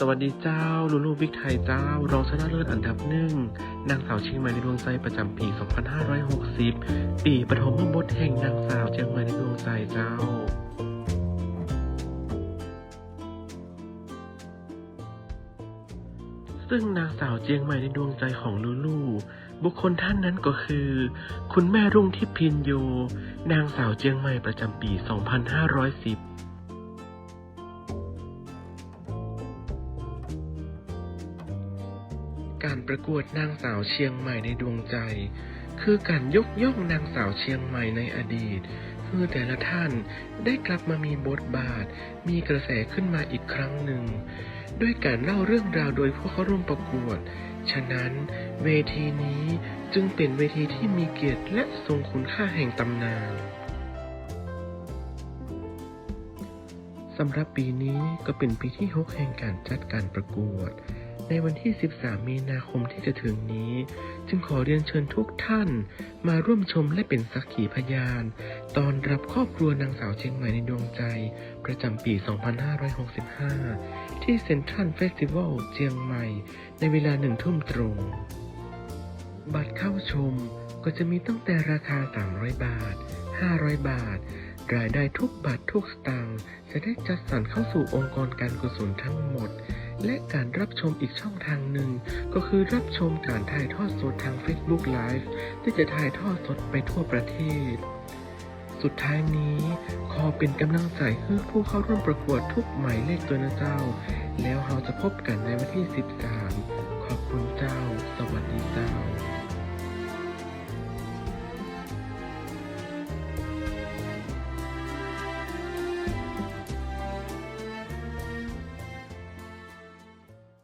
สวัสดีเจ้า ลูลูบิ๊กไทยเจ้ารองชนะเลิศอันดับหนึ่งนางสาวเชียงใหม่ในดวงใจประจำปี 2560 ปีปฐมบทแห่งนางสาวเชียงใหม่ในดวงใจเจ้าซึ่งนางสาวเจียงใหม่ในดวงใจของลูลู บุคคลท่านนั้นก็คือ คุณแม่รุ่งทิพย์พินโย นางสาวเจียงใหม่ประจำปี 2510 การประกวดนางสาวเชียงใหม่ในดวงใจ คือการยกย่องนางสาวเชียงใหม่ในอดีต คือแต่ละท่านได้กลับมามีบทบาท มีกระแสขึ้นมาอีกครั้งหนึ่ง ด้วยการเล่าเรื่องราวโดยผู้เข้าร่วมประกวด ฉะนั้น เวทีนี้จึงเป็นเวทีที่มีเกียรติและทรงคุณค่าแห่งตำนานสำหรับปีนี้ก็เป็นปีที่ 6 แห่งการจัดการประกวด ในวันที่ 13 มีนาคมที่จะถึงนี้ จึงขอเรียนเชิญทุกท่านมาร่วมชมและเป็นสักขีพยาน ตอนรับครอบครัวนางสาวเชียงใหม่ในดวงใจ ประจำปี 2565 ที่เซ็นทรัลเฟสติวัลเชียงใหม่ ในเวลาหนึ่งทุ่มตรง บัตรเข้าชมก็จะมีตั้งแต่ราคา 300 บาท 500 บาทรายได้ทุกบาททุกสตางค์จะได้จัดสรรเข้าสู่องค์กรการกุศลทั้งหมด และการรับชมอีกช่องทางหนึ่ง ก็คือรับชมการถ่ายทอดสดทาง Facebook Live ที่จะถ่ายทอดสดไปทั่วประเทศ สุดท้ายนี้ขอเป็นกำลังใจให้ผู้เข้าร่วมประกวดทุกหมายเลขตัวนะเจ้า แล้วเราจะพบกันในวันที่ 13 ขอบคุณเจ้า สวัสดีเจ้า